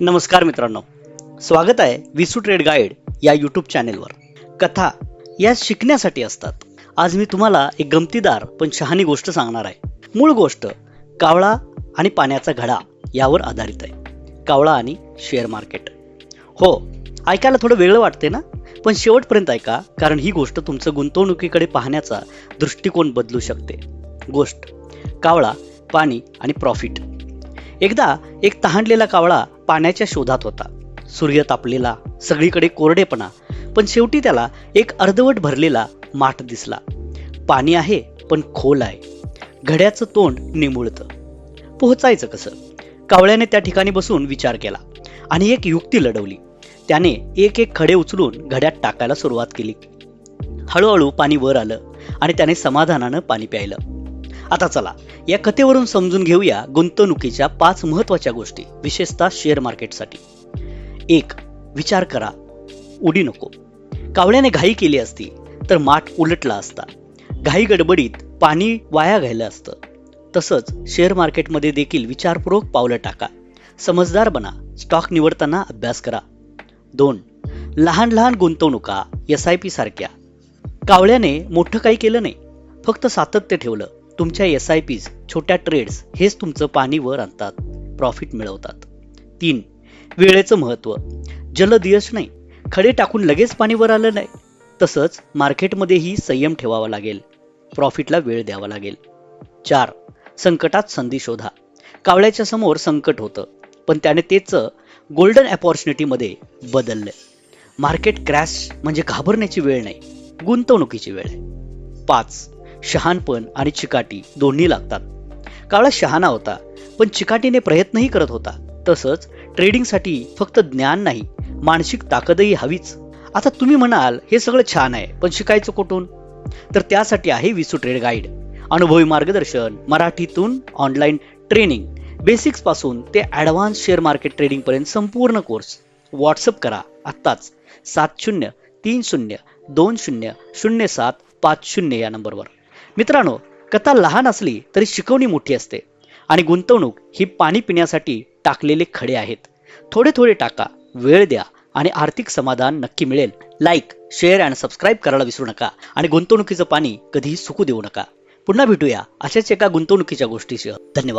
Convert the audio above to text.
नमस्कार मित्रांनो. स्वागत आहे विसू ट्रेड गाईड या यूट्यूब चॅनेलवर. कथा या शिकण्यासाठी असतात. आज मी तुम्हाला एक गमतीदार पण शहाणी गोष्ट सांगणार आहे. मूळ गोष्ट कावळा आणि पाण्याचा घडा यावर आधारित आहे. कावळा आणि शेअर मार्केट हो ऐकायला थोडं वेगळं वाटते ना? पण शेवटपर्यंत ऐका कारण ही गोष्ट तुमचं गुंतवणुकीकडे पाहण्याचा दृष्टिकोन बदलू शकते. गोष्ट कावळा पाणी आणि प्रॉफिट एकदा एक तहानलेला कावळा पाण्याच्या शोधात होता. सूर्य तापलेला सगळीकडे कोरडेपणा पण शेवटी त्याला एक अर्धवट भरलेला माठ दिसला. पाणी आहे पण खोल आहे. घड्याचं तोंड निमुळतं. पोहोचायचं कसं? कावळ्याने त्या ठिकाणी बसून विचार केला आणि एक युक्ती लढवली. त्याने एक एक खडे उचलून घड्यात टाकायला सुरुवात केली. हळूहळू पाणी वर आलं आणि त्याने समाधानानं पाणी प्यायलं. आता चला या कथेवरून समजून घेऊया गुंतवणुकीच्या पाच महत्त्वाच्या गोष्टी विशेषतः शेअर मार्केटसाठी एक विचार करा उडी नको. कावळ्याने घाई केली असती तर माठ उलटला असता. घाई गडबडीत पाणी वाया घायलं असतं. तसंच शेअर मार्केटमध्ये देखील विचारपूर्वक पावलं टाका. समजदार बना स्टॉक निवडताना अभ्यास करा. दोन लहान लहान गुंतवणुका एस आय पी सारख्या. कावळ्याने मोठं काही केलं नाही फक्त सातत्य ठेवलं. तुमच्या एस आय पीज छोट्या ट्रेड्स हेच तुमचं पाणी वर आणतात प्रॉफिट मिळवतात. तीन वेळेचं महत्त्व जलद यश नाही खडे टाकून लगेच पाणी वर आलं नाही. तसंच मार्केटमध्येही संयम ठेवावा लागेल प्रॉफिटला वेळ द्यावा लागेल. चार संकटात संधी शोधा. कावळ्याच्या समोर संकट होतं पण त्याने तेच गोल्डन अपॉर्च्युनिटीमध्ये बदललं. मार्केट क्रॅश म्हणजे घाबरण्याची वेळ नाही गुंतवणुकीची वेळ. आहे पाच शहाणपण आणि चिकाटी दोन्ही लागतात. कावळा शहाणा होता पण चिकाटीने प्रयत्नही करत होता. तसंच ट्रेडिंगसाठी फक्त ज्ञान नाही मानसिक ताकदही हवीच. आता तुम्ही म्हणाल हे सगळं छान आहे पण शिकायचं कुठून? तर त्यासाठी आहे विसू ट्रेड गाईड. अनुभवी मार्गदर्शन मराठीतून ऑनलाईन ट्रेनिंग बेसिक्सपासून ते ॲडव्हान्स शेअर मार्केट ट्रेडिंग पर्यंत संपूर्ण कोर्स व्हॉट्सअप करा आत्ताच. सात शून्य तीन शून्य दोन शून्य शून्य सात पाच शून्य या नंबरवर मित्रांनो कथा लहान असली तरी शिकवणी मोठी असते आणि गुंतवणूक ही पाणी पिण्यासाठी टाकलेले खडे आहेत. थोडे थोडे टाका वेळ द्या आणि आर्थिक समाधान नक्की मिळेल. लाईक शेअर अँड सबस्क्राईब करायला विसरू नका आणि गुंतवणुकीचं पाणी कधीही सुकू देऊ नका. पुन्हा भेटूया अशाच एका गुंतवणुकीच्या गोष्टीसह धन्यवाद.